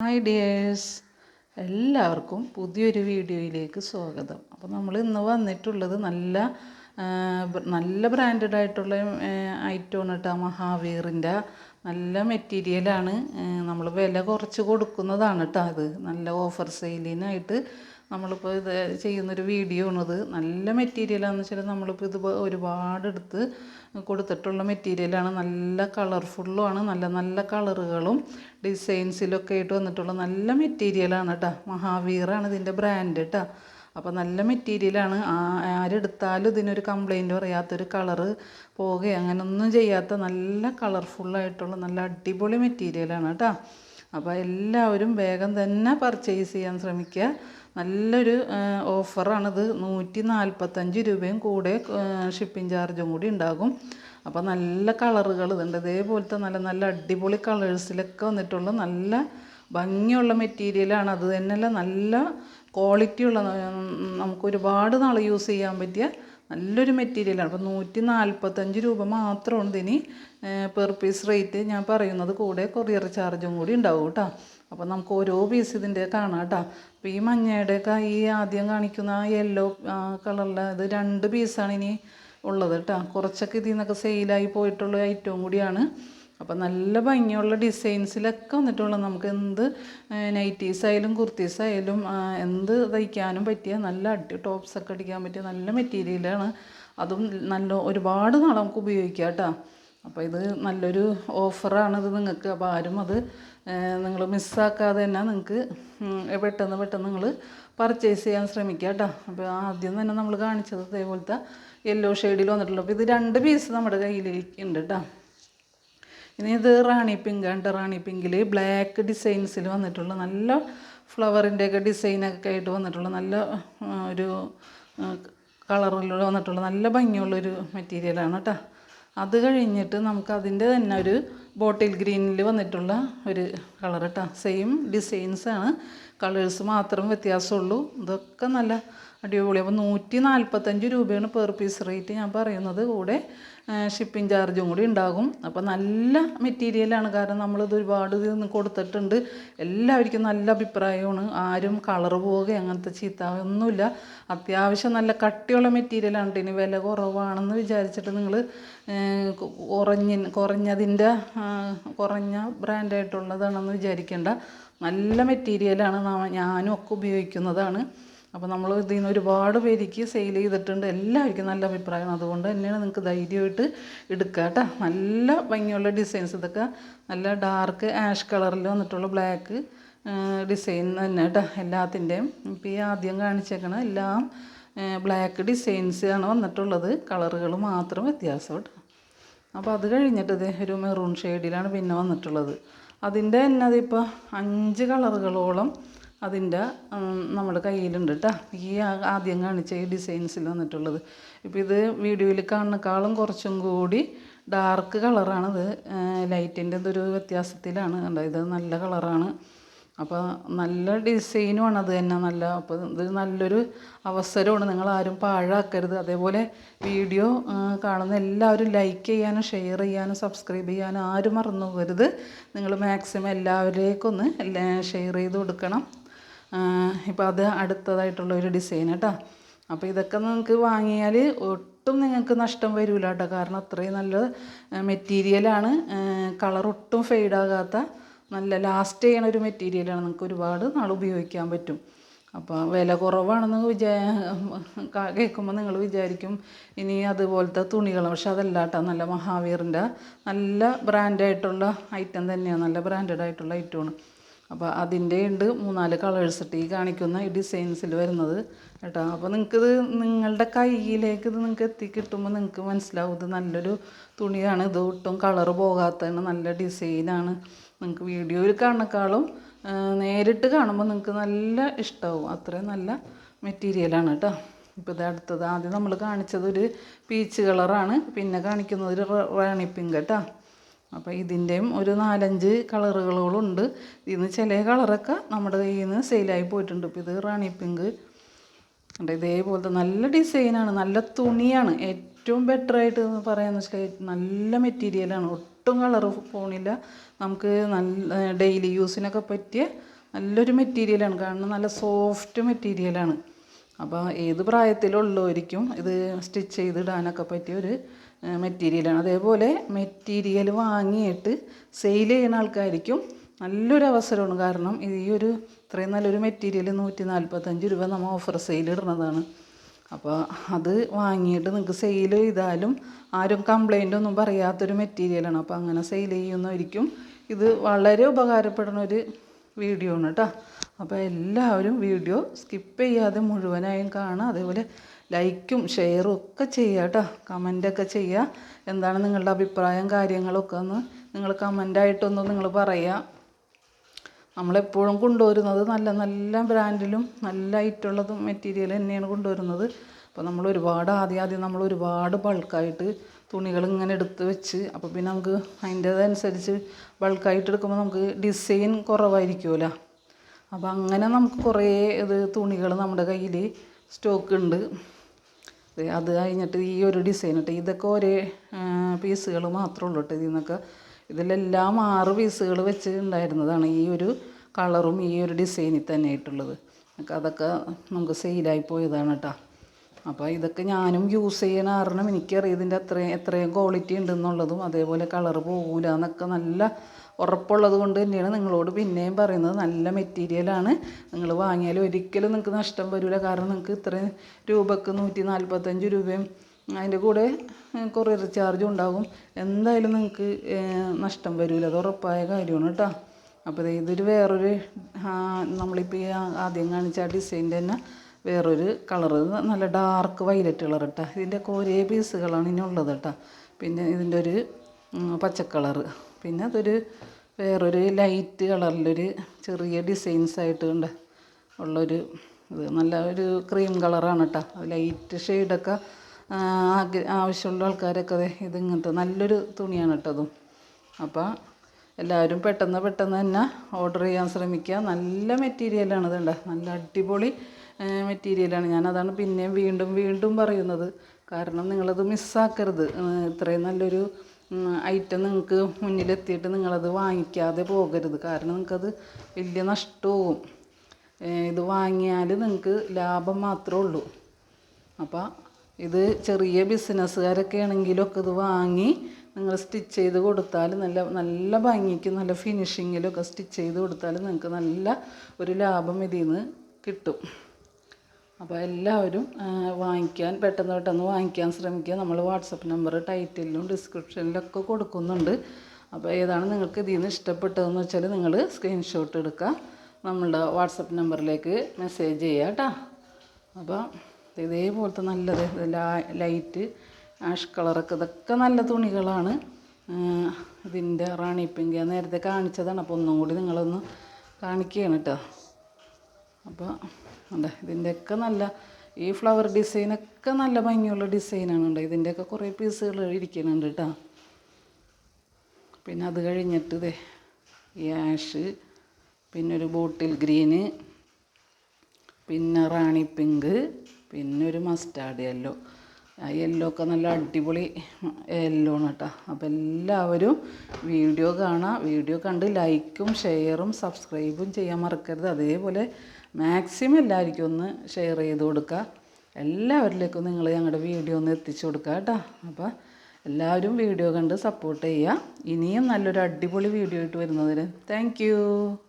Hi dears എല്ലാവർക്കും പുതിയൊരു വീഡിയോയിലേക്ക് സ്വാഗതം. അപ്പോൾ നമ്മൾ ഇന്ന് വന്നിട്ടുള്ളത് നല്ല നല്ല ബ്രാൻഡഡ് ആയിട്ടുള്ള ഐറ്റമാണ് കേട്ടോ മഹാവീറിന്റെ നല്ല മെറ്റീരിയലാണ് നമ്മൾ വില കുറച്ച് കൊടുക്കുന്നതാണ് കേട്ടോ അത്. നല്ല ഓഫർ സെയിലിനായിട്ട് നമ്മളിപ്പോൾ ഇത് ചെയ്യുന്നൊരു വീഡിയോ ആണിത് നല്ല മെറ്റീരിയലാണെന്ന് വെച്ചാൽ നമ്മളിപ്പോൾ ഇത് ഒരുപാട് എടുത്ത് കൊടുത്തിട്ടുള്ള മെറ്റീരിയലാണ് നല്ല കളർഫുള്ളുമാണ് നല്ല നല്ല കളറുകളും ഡിസൈൻസിലൊക്കെ ആയിട്ട് വന്നിട്ടുള്ള നല്ല മെറ്റീരിയലാണ് കേട്ടോ മഹാവീറാണ് ഇതിന്റെ ബ്രാൻഡ് കേട്ടോ അപ്പോൾ നല്ല മെറ്റീരിയലാണ് ആരെടുത്താലും ഇതിനൊരു കംപ്ലൈന്റ് പറയാത്തൊരു കളറ് പോകുക അങ്ങനൊന്നും ചെയ്യാത്ത നല്ല കളർഫുള്ളായിട്ടുള്ള നല്ല അടിപൊളി മെറ്റീരിയലാണ് കേട്ടോ അപ്പോൾ എല്ലാവരും വേഗം തന്നെ പർച്ചേസ് ചെയ്യാൻ ശ്രമിക്കുക നല്ലൊരു ഓഫറാണിത് നൂറ്റി നാൽപ്പത്തഞ്ച് രൂപയും കൂടെ ഷിപ്പിംഗ് ചാർജും കൂടി ഉണ്ടാകും. അപ്പോൾ നല്ല കളറുകൾ ഇതുണ്ട്. ഇതേപോലത്തെ നല്ല നല്ല അടിപൊളി കളേഴ്സിലൊക്കെ വന്നിട്ടുള്ള നല്ല ഭംഗിയുള്ള മെറ്റീരിയലാണ് അത് തന്നെയല്ല നല്ല ക്വാളിറ്റിയുള്ള നമുക്ക് ഒരുപാട് നാൾ യൂസ് ചെയ്യാൻ പറ്റിയ നല്ലൊരു മെറ്റീരിയലാണ് അപ്പോൾ നൂറ്റി നാൽപ്പത്തഞ്ച് രൂപ മാത്രമാണ് ഇതിന് പെർ പീസ് റേറ്റ് ഞാൻ പറയുന്നത്. കൂടെ കൊറിയർ ചാർജും കൂടി ഉണ്ടാവും കേട്ടോ. അപ്പോൾ നമുക്ക് ഓരോ പീസ് ഇതിന്റെ കാണാം കേട്ടോ. അപ്പോൾ ഈ മഞ്ഞയുടെയൊക്കെ ഈ ആദ്യം കാണിക്കുന്ന ആ യെല്ലോ കളറിലെ ഇത് രണ്ട് പീസാണ് ഇനി ഉള്ളത് കേട്ടോ. കുറച്ചൊക്കെ ഇതിൽ നിന്നൊക്കെ സെയിലായി പോയിട്ടുള്ള ഐറ്റവും കൂടിയാണ്. അപ്പോൾ നല്ല ഭംഗിയുള്ള ഡിസൈൻസിലൊക്കെ വന്നിട്ടുള്ള. നമുക്ക് എന്ത് നൈറ്റീസ് ആയാലും കുർത്തീസ് ആയാലും ആ, എന്ത് തയ്ക്കാനും പറ്റിയ നല്ല അടി ടോപ്സൊക്കെ അടിക്കാൻ പറ്റിയ നല്ല മെറ്റീരിയലാണ് അതും നല്ല ഒരുപാട് നാൾ നമുക്ക് ഉപയോഗിക്കാം കേട്ടോ. അപ്പോൾ ഇത് നല്ലൊരു ഓഫറാണിത് നിങ്ങൾക്ക്. അപ്പോൾ ആരും അത് നിങ്ങൾ മിസ്സാക്കാതെ തന്നെ നിങ്ങൾക്ക് പെട്ടെന്ന് പെട്ടെന്ന് നിങ്ങൾ പർച്ചേസ് ചെയ്യാൻ ശ്രമിക്കുക കേട്ടോ. അപ്പോൾ ആദ്യം തന്നെ നമ്മൾ കാണിച്ചത് ഇതേപോലത്തെ യെല്ലോ ഷെയ്ഡിൽ വന്നിട്ടുള്ളൂ. അപ്പോൾ ഇത് രണ്ട് പീസ് നമ്മുടെ കയ്യിലേക്ക് ഉണ്ട് കേട്ടോ. ഇനി ഇത് റാണി പിങ്ക് ഉണ്ട് റാണി പിങ്കിൽ ബ്ലാക്ക് ഡിസൈൻസിൽ വന്നിട്ടുള്ള നല്ല ഫ്ലവറിന്റെ ഒക്കെ ഡിസൈനൊക്കെ ആയിട്ട് വന്നിട്ടുള്ള നല്ല ഒരു കളറിൽ വന്നിട്ടുള്ള നല്ല ഭംഗിയുള്ളൊരു മെറ്റീരിയലാണ് കേട്ടോ അത് കഴിഞ്ഞിട്ട് നമുക്ക് അതിന്റെ തന്നെ ഒരു ബോട്ടിൽ ഗ്രീനിൽ വന്നിട്ടുള്ള ഒരു കളർ കേട്ടോ സെയിം ഡിസൈൻസാണ് കളേഴ്സ് മാത്രം വ്യത്യാസമുള്ളൂ. ഇതൊക്കെ നല്ല അടിപൊളി. അപ്പോൾ നൂറ്റി നാൽപ്പത്തഞ്ച് രൂപയാണ് പെർ പീസ് റേറ്റ് ഞാൻ പറയുന്നത്. കൂടെ ഷിപ്പിംഗ് ചാർജും കൂടി ഉണ്ടാകും. അപ്പോൾ നല്ല മെറ്റീരിയലാണ് കാരണം നമ്മളിത് ഒരുപാട് ഇത് കൊടുത്തിട്ടുണ്ട്. എല്ലാവർക്കും നല്ല അഭിപ്രായമാണ്. ആരും കളർ പോവുക അങ്ങനത്തെ ചീത്ത ഒന്നുമില്ല. അത്യാവശ്യം നല്ല കട്ടിയുള്ള മെറ്റീരിയലാണ് ഇനി വില കുറവാണെന്ന് വിചാരിച്ചിട്ട് നിങ്ങൾ കുറഞ്ഞ കുറഞ്ഞതിന്റെ കുറഞ്ഞ ബ്രാൻഡായിട്ടുള്ളതാണെന്ന് വിചാരിക്കേണ്ട. നല്ല മെറ്റീരിയലാണ് ഞാനും ഒക്കെ ഉപയോഗിക്കുന്നതാണ്. അപ്പോൾ നമ്മൾ ഇതിൽ നിന്ന് ഒരുപാട് പേർക്ക് സെയിൽ ചെയ്തിട്ടുണ്ട്. എല്ലാവർക്കും നല്ല അഭിപ്രായമാണ്. അതുകൊണ്ട് തന്നെയാണ് നിങ്ങൾക്ക് ധൈര്യമായിട്ട് എടുക്കുക കേട്ടോ. നല്ല ഭംഗിയുള്ള ഡിസൈൻസ് ഇതൊക്കെ നല്ല ഡാർക്ക് ആഷ് കളറിൽ വന്നിട്ടുള്ള ബ്ലാക്ക് ഡിസൈൻ തന്നെ കേട്ടോ. എല്ലാത്തിന്റെയും ഇപ്പോൾ ഈ ആദ്യം കാണിച്ചേക്കണ എല്ലാം ബ്ലാക്ക് ഡിസൈൻസ് ആണ് വന്നിട്ടുള്ളത്. കളറുകൾ മാത്രം വ്യത്യാസം കേട്ടോ. അപ്പോൾ അത് കഴിഞ്ഞിട്ട് ഇത് ഒരു മെറൂൺ ഷെയ്ഡിലാണ് പിന്നെ വന്നിട്ടുള്ളത്. അതിന്റെ തന്നെ അതിപ്പോൾ അഞ്ച് കളറുകളോളം അതിന്റെ നമ്മുടെ കയ്യിലുണ്ട് കേട്ടോ ഈ ആദ്യം കാണിച്ച ഈ ഡിസൈൻസിൽ വന്നിട്ടുള്ളത്. ഇപ്പോൾ ഇത് വീഡിയോയിൽ കാണുന്നേക്കാളും കുറച്ചും കൂടി ഡാർക്ക് കളറാണത്. ലൈറ്റിന്റെ ഇതൊരു വ്യത്യാസത്തിലാണ്. കണ്ടോ ഇത് നല്ല കളറാണ്. അപ്പോൾ നല്ല ഡിസൈനുമാണ് അത് തന്നെ. നല്ല അപ്പോൾ ഇത് നല്ലൊരു അവസരമാണ്. നിങ്ങൾ ആരും പാഴാക്കരുത്. അതേപോലെ വീഡിയോ കാണുന്ന എല്ലാവരും ലൈക്ക് ചെയ്യാനും ഷെയർ ചെയ്യാനും സബ്സ്ക്രൈബ് ചെയ്യാനും ആരും മറന്നു പോകരുത്. നിങ്ങൾ മാക്സിമം എല്ലാവരിലേക്കൊന്ന് ഷെയർ ചെയ്ത് കൊടുക്കണം. ഇപ്പോൾ അത് അടുത്തതായിട്ടുള്ള ഒരു ഡിസൈൻ കേട്ടോ അപ്പോൾ ഇതൊക്കെ നിങ്ങൾക്ക് വാങ്ങിയാൽ ഒട്ടും നിങ്ങൾക്ക് നഷ്ടം വരില്ല കേട്ടോ കാരണം അത്രയും നല്ല മെറ്റീരിയലാണ് കളർ ഒട്ടും ഫെയ്ഡാകാത്ത നല്ല ലാസ്റ്റ് ചെയ്യണ ഒരു മെറ്റീരിയലാണ് നിങ്ങൾക്ക് ഒരുപാട് നാൾ ഉപയോഗിക്കാൻ പറ്റും. അപ്പോൾ വില കുറവാണെന്ന് വിചാ കേൾക്കുമ്പോൾ നിങ്ങൾ വിചാരിക്കും ഇനി അതുപോലത്തെ തുണികൾ. പക്ഷെ അതല്ല കേട്ടോ നല്ല മഹാവീറിന്റെ നല്ല ബ്രാൻഡായിട്ടുള്ള ഐറ്റം തന്നെയാണ് നല്ല ബ്രാൻഡഡ് ആയിട്ടുള്ള ഐറ്റമാണ് അപ്പോൾ അതിന്റെ ഉണ്ട് മൂന്നാൽ കളേഴ്സ് ഇട്ട് ഈ കാണിക്കുന്ന ഈ ഡിസൈൻസിൽ വരുന്നത് കേട്ടോ. അപ്പോൾ നിങ്ങൾക്കിത് നിങ്ങളുടെ കയ്യിലേക്ക് ഇത് നിങ്ങൾക്ക് എത്തിക്കിട്ടുമ്പോൾ നിങ്ങൾക്ക് മനസ്സിലാവും ഇത് നല്ലൊരു തുണിയാണ്. ഇത് ഒട്ടും കളർ പോകാത്തതാണ്. നല്ല ഡിസൈനാണ് നിങ്ങൾക്ക് വീഡിയോയിൽ കാണുന്നേക്കാളും നേരിട്ട് കാണുമ്പോൾ നിങ്ങൾക്ക് നല്ല ഇഷ്ടമാവും അത്രയും നല്ല മെറ്റീരിയലാണ് കേട്ടോ. ഇപ്പോൾ ഇത് അടുത്തത് ആദ്യം നമ്മൾ കാണിച്ചത് ഒരു പീച്ച് കളറാണ് പിന്നെ കാണിക്കുന്നത് ഒരു റാണി പിങ്ക് കേട്ടോ. അപ്പോൾ ഇതിന്റെയും ഒരു നാലഞ്ച് കളറുകളുണ്ട്. ഇതിന്ന് ചില കളറൊക്കെ നമ്മുടെ കയ്യിൽ നിന്ന് സെയിലായി പോയിട്ടുണ്ട്. ഇപ്പോൾ ഇത് റാണി പിങ്ക്. ഉണ്ട് ഇതേപോലത്തെ നല്ല ഡിസൈനാണ്. നല്ല തുണിയാണ്. ഏറ്റവും ബെറ്റർ ആയിട്ട് പറയാന്ന് വെച്ചാൽ നല്ല മെറ്റീരിയലാണ് ഒട്ടും കളർ പോണില്ല. നമുക്ക് നല്ല ഡെയിലി യൂസിനൊക്കെ പറ്റിയ നല്ലൊരു മെറ്റീരിയലാണ് കാരണം നല്ല സോഫ്റ്റ് മെറ്റീരിയലാണ് അപ്പോൾ ഏത് പ്രായത്തിലുള്ളവർക്കും ഇത് സ്റ്റിച്ച് ചെയ്തിടാനൊക്കെ പറ്റിയ ഒരു മെറ്റീരിയലാണ് അതേപോലെ മെറ്റീരിയൽ വാങ്ങിയിട്ട് സെയിൽ ചെയ്യുന്ന ആൾക്കാർക്കും നല്ലൊരു അവസരമാണ്. കാരണം ഈ ഒരു ഇത്രയും നല്ലൊരു മെറ്റീരിയൽ നൂറ്റി നാൽപ്പത്തഞ്ച് രൂപ നമ്മൾ ഓഫർ സെയിൽ ഇടുന്നതാണ്. അപ്പോൾ അത് വാങ്ങിയിട്ട് നിങ്ങൾക്ക് സെയിൽ ചെയ്താലും ആരും കംപ്ലൈന്റ് ഒന്നും പറയാത്തൊരു മെറ്റീരിയലാണ് അപ്പോൾ അങ്ങനെ സെയിൽ ചെയ്യുന്നവരിക്കും ഇത് വളരെ ഉപകാരപ്പെടുന്ന ഒരു വീഡിയോ ആണ് കേട്ടോ അപ്പോൾ എല്ലാവരും വീഡിയോ സ്കിപ്പ് ചെയ്യാതെ മുഴുവനായും കാണുക. അതേപോലെ ലൈക്കും ഷെയറും ഒക്കെ ചെയ്യുക കേട്ടോ. കമന്റൊക്കെ ചെയ്യുക. എന്താണ് നിങ്ങളുടെ അഭിപ്രായം കാര്യങ്ങളൊക്കെ ഒന്ന് നിങ്ങൾ കമന്റായിട്ടൊന്ന് നിങ്ങൾ പറയുക. നമ്മളെപ്പോഴും കൊണ്ടുവരുന്നത് നല്ല നല്ല ബ്രാൻഡിലും നല്ല ഐറ്റുള്ളതും മെറ്റീരിയൽ തന്നെയാണ് കൊണ്ടുവരുന്നത്. അപ്പോൾ നമ്മൾ ഒരുപാട് ആദ്യം ആദ്യം നമ്മൾ ഒരുപാട് ബൾക്കായിട്ട് തുണികൾ ഇങ്ങനെ എടുത്ത് വെച്ച് അപ്പോൾ പിന്നെ നമുക്ക് അതിന്റേതനുസരിച്ച് ബൾക്കായിട്ട് എടുക്കുമ്പോൾ നമുക്ക് ഡിസൈൻ കുറവായിരിക്കുമല്ലോ. അപ്പോൾ അങ്ങനെ നമുക്ക് കുറേ ഇത് തുണികൾ നമ്മുടെ കയ്യിൽ സ്റ്റോക്ക് ഉണ്ട്. അത് കഴിഞ്ഞിട്ട് ഈ ഒരു ഡിസൈൻ ഇട്ട് ഇതൊക്കെ ഒരേ പീസുകൾ മാത്രമേ ഉള്ളൂ കേട്ടോ ഇതിൽ നിന്നൊക്കെ. ഇതിലെല്ലാം ആറ് പീസുകൾ വെച്ച് ഉണ്ടായിരുന്നതാണ് ഈ ഒരു കളറും ഈ ഒരു ഡിസൈനിൽ തന്നെ ആയിട്ടുള്ളത്. അതൊക്കെ നമുക്ക് സെയിലായി പോയതാണ് കേട്ടോ. അപ്പോൾ ഇതൊക്കെ ഞാനും യൂസ് ചെയ്യണ കാരണം എനിക്കറിയാം ഇതിന്റെ അത്രയും എത്രയും ക്വാളിറ്റി ഉണ്ടെന്നുള്ളതും അതേപോലെ കളറ് പോകില്ല എന്നൊക്കെ നല്ല ഉറപ്പുള്ളത് കൊണ്ട് തന്നെയാണ് നിങ്ങളോട് പിന്നെയും പറയുന്നത്. നല്ല മെറ്റീരിയലാണ് നിങ്ങൾ വാങ്ങിയാൽ ഒരിക്കലും നിങ്ങൾക്ക് നഷ്ടം വരില്ല കാരണം നിങ്ങൾക്ക് ഇത്രയും രൂപക്ക് നൂറ്റി നാൽപ്പത്തഞ്ച് രൂപയും അതിന്റെ കൂടെ കൊറിയർ ചാർജും ഉണ്ടാകും എന്തായാലും നിങ്ങൾക്ക് നഷ്ടം വരില്ല അത് ഉറപ്പായ കാര്യമാണ് കേട്ടോ. അപ്പോൾ ഇതൊരു വേറൊരു നമ്മളിപ്പോൾ ഈ ആദ്യം കാണിച്ച ആ ഡിസൈന്റെ തന്നെ വേറൊരു കളറ് നല്ല ഡാർക്ക് വൈലറ്റ് കളർ കേട്ടോ ഇതിന്റെയൊക്കെ ഒരേ പീസുകളാണ് ഇനി ഉള്ളത് കേട്ടോ. പിന്നെ ഇതിന്റെ ഒരു പച്ച കളറ് പിന്നെ അതൊരു വേറൊരു ലൈറ്റ് കളറിലൊരു ചെറിയ ഡിസൈൻസ് ആയിട്ട് ഉണ്ട് ഉള്ളൊരു ഇത്. നല്ല ഒരു ക്രീം കളറാണ് കേട്ടോ ലൈറ്റ് ഷെയ്ഡൊക്കെ ആവശ്യമുള്ള ആൾക്കാരൊക്കെ ഇത് ഇങ്ങനത്തെ നല്ലൊരു തുണിയാണ് കേട്ടോ അതും. അപ്പോൾ എല്ലാവരും പെട്ടെന്ന് പെട്ടെന്ന് തന്നെ ഓർഡർ ചെയ്യാൻ ശ്രമിക്കുക നല്ല മെറ്റീരിയലാണ് ഇതുണ്ട് നല്ല അടിപൊളി മെറ്റീരിയലാണ് ഞാനതാണ് പിന്നെയും വീണ്ടും വീണ്ടും പറയുന്നത്. കാരണം നിങ്ങളത് മിസ്സാക്കരുത് ഇത്രയും നല്ലൊരു ഐറ്റം നിങ്ങൾക്ക് മുന്നിലെത്തിയിട്ട് നിങ്ങളത് വാങ്ങിക്കാതെ പോകരുത്. കാരണം നിങ്ങൾക്കത് വലിയ നഷ്ടവും. ഇത് വാങ്ങിയാൽ നിങ്ങൾക്ക് ലാഭം മാത്രമേ ഉള്ളൂ. അപ്പോൾ ഇത് ചെറിയ ബിസിനസ്സുകാരൊക്കെ ആണെങ്കിലൊക്കെ ഇത് വാങ്ങി നിങ്ങൾ സ്റ്റിച്ച് ചെയ്ത് കൊടുത്താൽ നല്ല നല്ല ഭംഗിക്ക് നല്ല ഫിനിഷിങ്ങിലൊക്കെ സ്റ്റിച്ച് ചെയ്ത് കൊടുത്താൽ നിങ്ങൾക്ക് നല്ല ഒരു ലാഭം ഇതിൽ നിന്ന് കിട്ടും. അപ്പോൾ എല്ലാവരും വാങ്ങിക്കാൻ പെട്ടെന്ന് പെട്ടെന്ന് വാങ്ങിക്കാൻ ശ്രമിക്കുക. നമ്മൾ വാട്സപ്പ് നമ്പർ ടൈറ്റിലും ഡിസ്ക്രിപ്ഷനിലൊക്കെ കൊടുക്കുന്നുണ്ട്. അപ്പോൾ ഏതാണ് നിങ്ങൾക്ക് ഇതിൽ നിന്ന് ഇഷ്ടപ്പെട്ടതെന്ന് വെച്ചാൽ നിങ്ങൾ സ്ക്രീൻഷോട്ട് എടുക്കുക. നമ്മളുടെ വാട്സപ്പ് നമ്പറിലേക്ക് മെസ്സേജ് ചെയ്യുക കേട്ടോ. അപ്പോൾ ഇതേപോലത്തെ നല്ലത് ലൈറ്റ് ആഷ് കളറൊക്കെ ഇതൊക്കെ നല്ല തുണികളാണ്. ഇതിന്റെ റാണി പിങ്ക് നേരത്തെ കാണിച്ചതാണ്. അപ്പോൾ ഒന്നും കൂടി നിങ്ങളൊന്ന് കാണിക്കുകയാണ് കേട്ടോ. അപ്പോൾ അതെ ഇതിന്റെയൊക്കെ നല്ല ഈ ഫ്ലവർ ഡിസൈനൊക്കെ നല്ല ഭംഗിയുള്ള ഡിസൈനാണ് ഉണ്ട് ഇതിന്റെയൊക്കെ കുറേ പീസുകൾ ഇരിക്കുന്നുണ്ട് കേട്ടോ. പിന്നെ അത് കഴിഞ്ഞിട്ട് ഇതേ ഈ ആഷ് പിന്നെ ഒരു ബോട്ടിൽ ഗ്രീന് പിന്നെ റാണി പിങ്ക് പിന്നെ ഒരു മസ്റ്റാർഡ് യെല്ലോ യെല്ലോ ഒക്കെ നല്ല അടിപൊളി യെല്ലോ ആണ് കേട്ടോ അപ്പോൾ എല്ലാവരും വീഡിയോ കാണുക വീഡിയോ കണ്ട് ലൈക്കും ഷെയറും സബ്സ്ക്രൈബും ചെയ്യാൻ മറക്കരുത്. അതേപോലെ മാക്സിമം എല്ലാവർക്കും ഒന്ന് ഷെയർ ചെയ്ത് കൊടുക്കുക എല്ലാവരിലേക്കും നിങ്ങൾ ഞങ്ങളുടെ വീഡിയോ ഒന്ന് എത്തിച്ചു കൊടുക്കുക കേട്ടോ അപ്പോൾ എല്ലാവരും വീഡിയോ കണ്ട് സപ്പോർട്ട് ചെയ്യുക ഇനിയും നല്ലൊരു അടിപൊളി വീഡിയോ ആയിട്ട് വരുന്നതിന് താങ്ക്